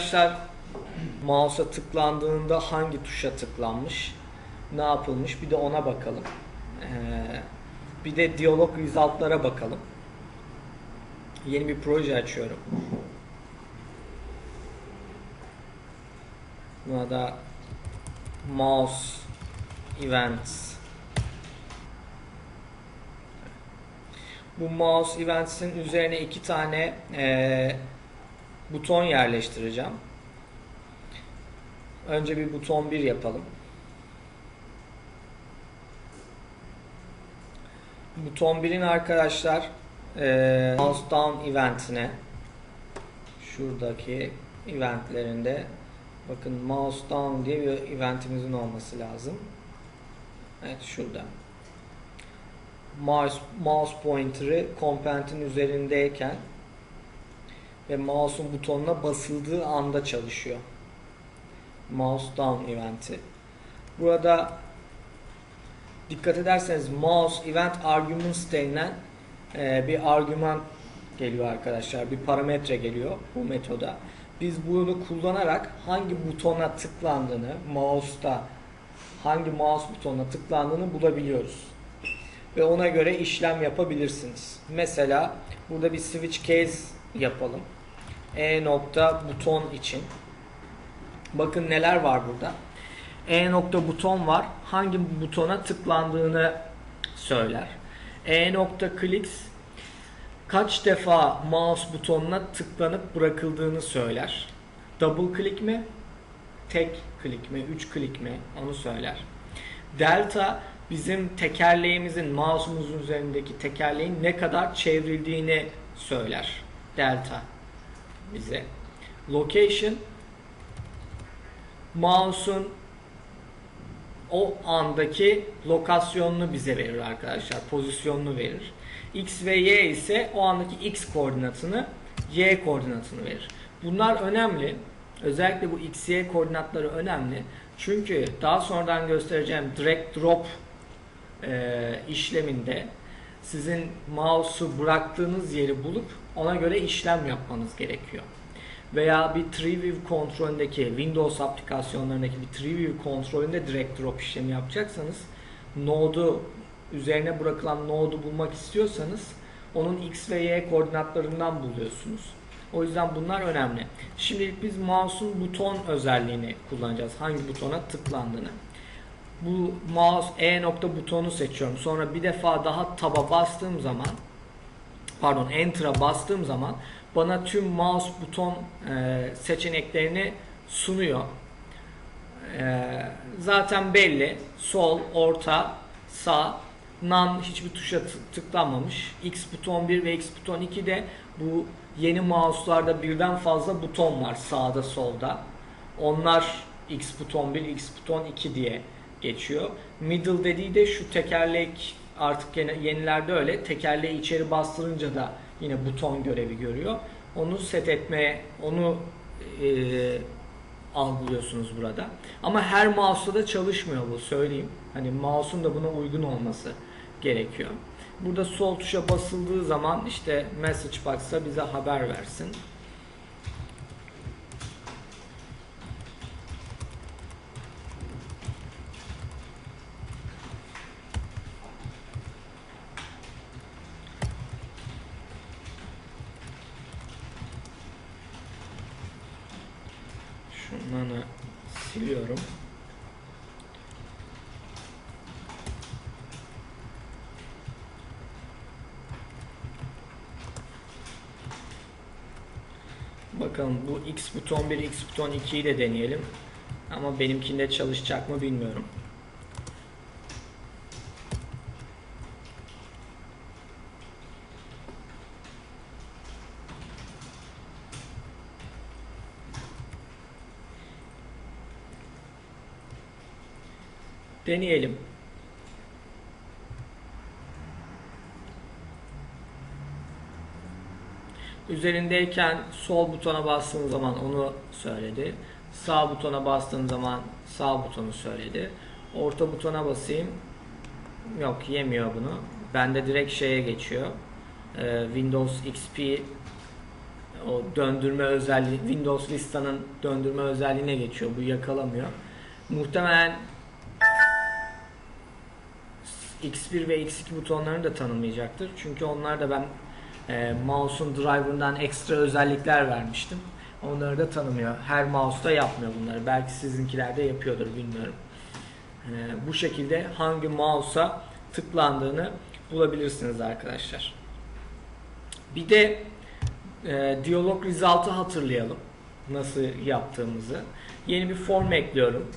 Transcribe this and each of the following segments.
Arkadaşlar mouse'a tıklandığında hangi tuşa tıklanmış, ne yapılmış bir de ona bakalım. Ee, bir de diyalog result'lara bakalım. Yeni bir proje açıyorum. Buna da mouse events Bu mouse events'in üzerine iki tane eee, buton yerleştireceğim. Önce bir buton 1 yapalım. Buton 1'in arkadaşlar eee mouse down eventine şuradaki eventlerinde bakın mouse down diye bir eventimizin olması lazım. Evet şurada. Mouse, mouse pointer'ı component'in üzerindeyken ve mouse'un butonuna basıldığı anda çalışıyor. Mouse down eventi. Burada dikkat ederseniz mouse event arguments denilen e, bir argüman geliyor arkadaşlar. Bir parametre geliyor bu metoda. Biz bunu kullanarak hangi butona tıklandığını, mouse'da hangi mouse butonuna tıklandığını bulabiliyoruz. Ve ona göre işlem yapabilirsiniz. Mesela burada bir switch case yapalım. E nokta buton için. Bakın neler var burada. E nokta buton var. Hangi butona tıklandığını söyler. E nokta clicks kaç defa mouse butonuna tıklanıp bırakıldığını söyler. Double click mi? Tek click mi? Üç click mi? Onu söyler. Delta bizim tekerleğimizin mouse'umuzun üzerindeki tekerleğin ne kadar çevrildiğini söyler. Delta bize. Location mouse'un o andaki lokasyonunu bize verir arkadaşlar. Pozisyonunu verir. X ve Y ise o andaki X koordinatını Y koordinatını verir. Bunlar önemli. Özellikle bu X, Y koordinatları önemli. Çünkü daha sonradan göstereceğim drag drop e, işleminde sizin mouse'u bıraktığınız yeri bulup ona göre işlem yapmanız gerekiyor. Veya bir TreeView kontrolündeki Windows aplikasyonlarındaki bir TreeView kontrolünde drag drop işlemi yapacaksanız node'u üzerine bırakılan node'u bulmak istiyorsanız onun X ve Y koordinatlarından buluyorsunuz. O yüzden bunlar önemli. Şimdilik biz mouse'un buton özelliğini kullanacağız. Hangi butona tıklandığını. Bu mouse E nokta butonu seçiyorum. Sonra bir defa daha taba bastığım zaman pardon enter'a bastığım zaman bana tüm mouse buton e, seçeneklerini sunuyor. E, zaten belli. Sol, orta, sağ, none hiçbir tuşa tıklanmamış. X buton 1 ve X buton 2 de bu yeni mouse'larda birden fazla buton var sağda solda. Onlar X buton 1, X buton 2 diye geçiyor. Middle dediği de şu tekerlek artık yenilerde öyle. Tekerleği içeri bastırınca da yine buton görevi görüyor. Onu set etmeye, onu e, algılıyorsunuz burada. Ama her mouse'da da çalışmıyor bu söyleyeyim. Hani mouse'un da buna uygun olması gerekiyor. Burada sol tuşa basıldığı zaman işte message box'a bize haber versin. Şunları siliyorum. Bakalım bu X buton 1, X buton 2'yi de deneyelim. Ama benimkinde çalışacak mı bilmiyorum. Deneyelim. Üzerindeyken sol butona bastığım zaman onu söyledi. Sağ butona bastığım zaman sağ butonu söyledi. Orta butona basayım. Yok yemiyor bunu. Bende direkt şeye geçiyor. Ee, Windows XP o döndürme özelliği Windows Vista'nın döndürme özelliğine geçiyor. Bu yakalamıyor. Muhtemelen X1 ve X2 butonlarını da tanımlayacaktır. Çünkü onlar da ben e, mouse'un driver'ından ekstra özellikler vermiştim. Onları da tanımıyor. Her mouse'da yapmıyor bunları. Belki sizinkilerde yapıyordur bilmiyorum. E, bu şekilde hangi mouse'a tıklandığını bulabilirsiniz arkadaşlar. Bir de e, diyalog result'ı hatırlayalım. Nasıl yaptığımızı. Yeni bir form ekliyorum.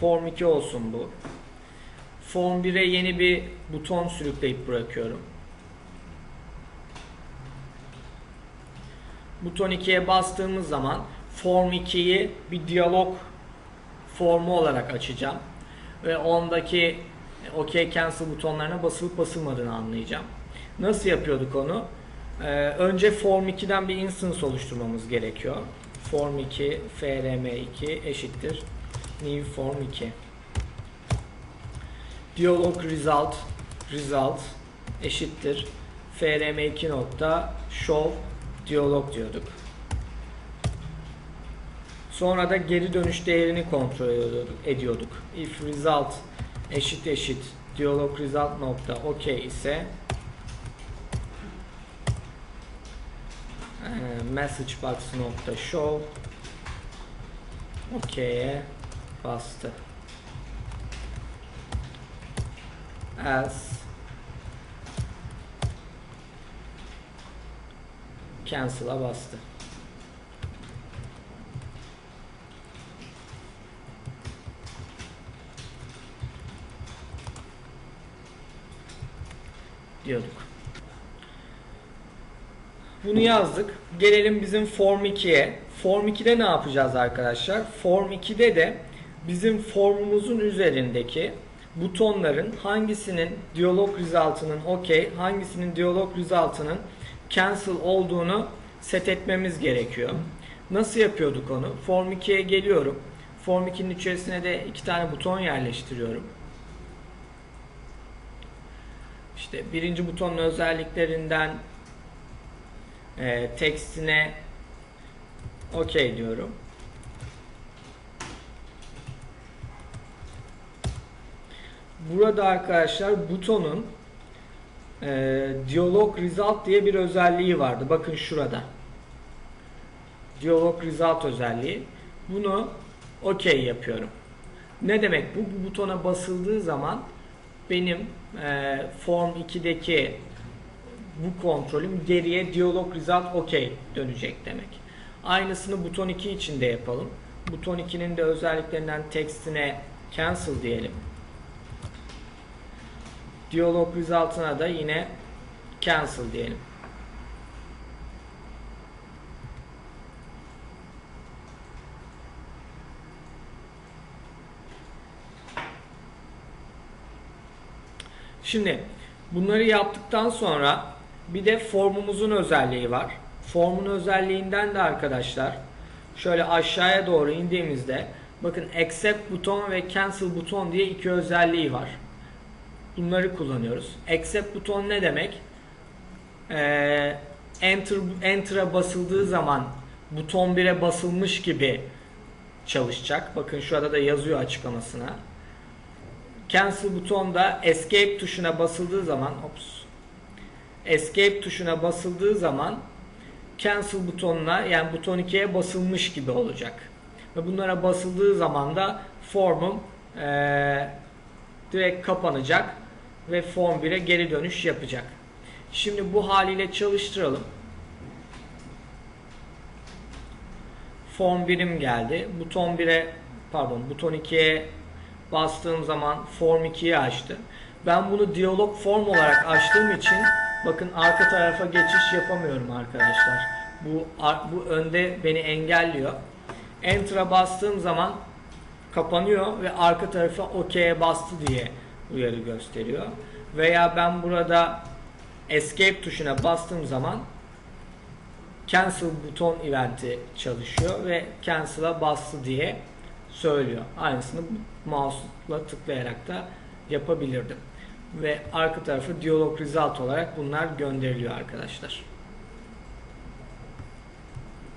Form 2 olsun bu. Form 1'e yeni bir buton sürükleyip bırakıyorum. Buton 2'ye bastığımız zaman Form 2'yi bir diyalog formu olarak açacağım. Ve ondaki OK Cancel butonlarına basılıp basılmadığını anlayacağım. Nasıl yapıyorduk onu? Ee, önce Form 2'den bir instance oluşturmamız gerekiyor. Form 2 frm2 eşittir new form 2 diyalog result result eşittir frm2 nokta show diyalog diyorduk. Sonra da geri dönüş değerini kontrol ediyorduk. If result eşit eşit diyalog result nokta ok ise message box nokta show ok'ye bastı. As cancel'a bastı. diyorduk. Bunu yazdık. Gelelim bizim Form 2'ye. Form 2'de ne yapacağız arkadaşlar? Form 2'de de bizim formumuzun üzerindeki butonların hangisinin diyalog result'ının OK, hangisinin diyalog result'ının cancel olduğunu set etmemiz gerekiyor. Nasıl yapıyorduk onu? Form 2'ye geliyorum. Form 2'nin içerisine de iki tane buton yerleştiriyorum. İşte birinci butonun özelliklerinden e, tekstine OK diyorum. Burada arkadaşlar butonun e, Dialog Result diye bir özelliği vardı. Bakın şurada. Dialog Result özelliği. Bunu OK yapıyorum. Ne demek bu? Bu butona basıldığı zaman benim e, Form 2'deki bu kontrolüm geriye Dialog Result OK dönecek demek. Aynısını buton 2 için de yapalım. Buton 2'nin de özelliklerinden tekstine cancel diyelim. Diyalog result'ına da yine cancel diyelim. Şimdi bunları yaptıktan sonra bir de formumuzun özelliği var. Formun özelliğinden de arkadaşlar şöyle aşağıya doğru indiğimizde bakın accept buton ve cancel buton diye iki özelliği var. Bunları kullanıyoruz. Accept buton ne demek? Ee, enter enter'a basıldığı zaman buton 1'e basılmış gibi çalışacak. Bakın şurada da yazıyor açıklamasına. Cancel butonda escape tuşuna basıldığı zaman ops, escape tuşuna basıldığı zaman cancel butonuna yani buton 2'ye basılmış gibi olacak. Ve bunlara basıldığı zaman da formum ee, direkt kapanacak ve form 1'e geri dönüş yapacak. Şimdi bu haliyle çalıştıralım. Form 1'im geldi. Buton 1'e pardon buton 2'ye bastığım zaman form 2'yi açtı. Ben bunu diyalog form olarak açtığım için bakın arka tarafa geçiş yapamıyorum arkadaşlar. Bu bu önde beni engelliyor. Enter'a bastığım zaman kapanıyor ve arka tarafa OK'ye bastı diye uyarı gösteriyor. Veya ben burada escape tuşuna bastığım zaman cancel buton eventi çalışıyor ve cancel'a bastı diye söylüyor. Aynısını mouse'la tıklayarak da yapabilirdim. Ve arka tarafı diyalog result olarak bunlar gönderiliyor arkadaşlar.